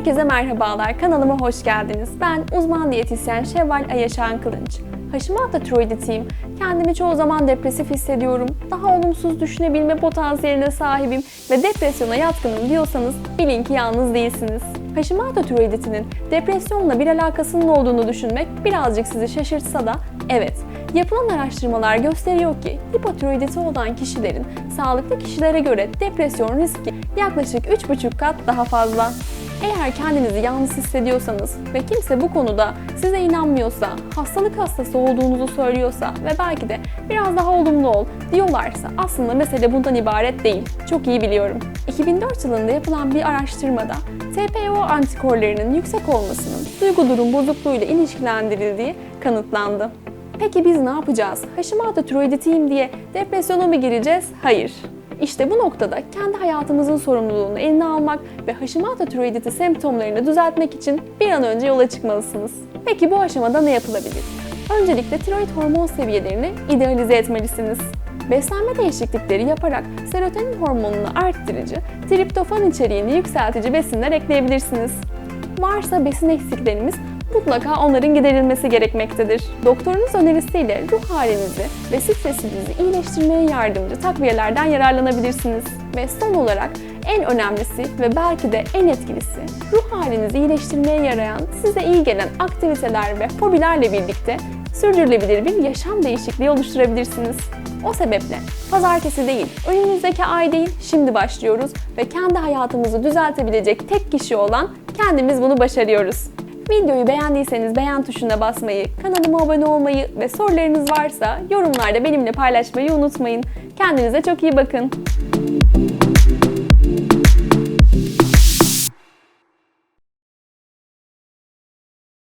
Herkese merhabalar, kanalıma hoş geldiniz. Ben uzman diyetisyen Şevval Ayaşan Kılınç. Hashimoto tiroiditiyim. Kendimi çoğu zaman depresif hissediyorum. Daha olumsuz düşünebilme potansiyeline sahibim ve depresyona yatkınım diyorsanız bilin ki yalnız değilsiniz. Hashimoto tiroiditinin depresyonla bir alakasının olduğunu düşünmek birazcık sizi şaşırtsa da evet, Yapılan araştırmalar gösteriyor ki hipotiroiditi olan kişilerin sağlıklı kişilere göre depresyon riski yaklaşık 3,5 kat daha fazla. Eğer kendinizi yalnız hissediyorsanız ve kimse bu konuda size inanmıyorsa, hastalık hastası olduğunuzu söylüyorsa ve belki de biraz daha olumlu ol diyorlarsa aslında mesele bundan ibaret değil. Çok iyi biliyorum. 2004 yılında yapılan bir araştırmada TPO antikorlarının yüksek olmasının duygu durum bozukluğuyla ilişkilendirildiği kanıtlandı. Peki biz ne yapacağız? Hashimoto tiroiditiyim diye depresyona mı gireceğiz? Hayır. İşte bu noktada kendi hayatımızın sorumluluğunu eline almak ve Hashimoto tiroiditi semptomlarını düzeltmek için bir an önce yola çıkmalısınız. Peki bu aşamada ne yapılabilir? Öncelikle tiroid hormon seviyelerini idealize etmelisiniz. Beslenme değişiklikleri yaparak serotonin hormonunu arttırıcı, triptofan içeriğini yükseltici besinler ekleyebilirsiniz. Varsa besin eksiklerimiz mutlaka onların giderilmesi gerekmektedir. Doktorunuz önerisiyle ruh halinizi ve stresinizi iyileştirmeye yardımcı takviyelerden yararlanabilirsiniz. Ve son olarak en önemlisi ve belki de en etkilisi, ruh halinizi iyileştirmeye yarayan, size iyi gelen aktiviteler ve hobilerle birlikte sürdürülebilir bir yaşam değişikliği oluşturabilirsiniz. O sebeple pazartesi değil, önümüzdeki ay değil, şimdi başlıyoruz ve kendi hayatımızı düzeltebilecek tek kişi olan kendimiz bunu başarıyoruz. Videoyu beğendiyseniz beğen tuşuna basmayı, kanalıma abone olmayı ve sorularınız varsa yorumlarda benimle paylaşmayı unutmayın. Kendinize çok iyi bakın.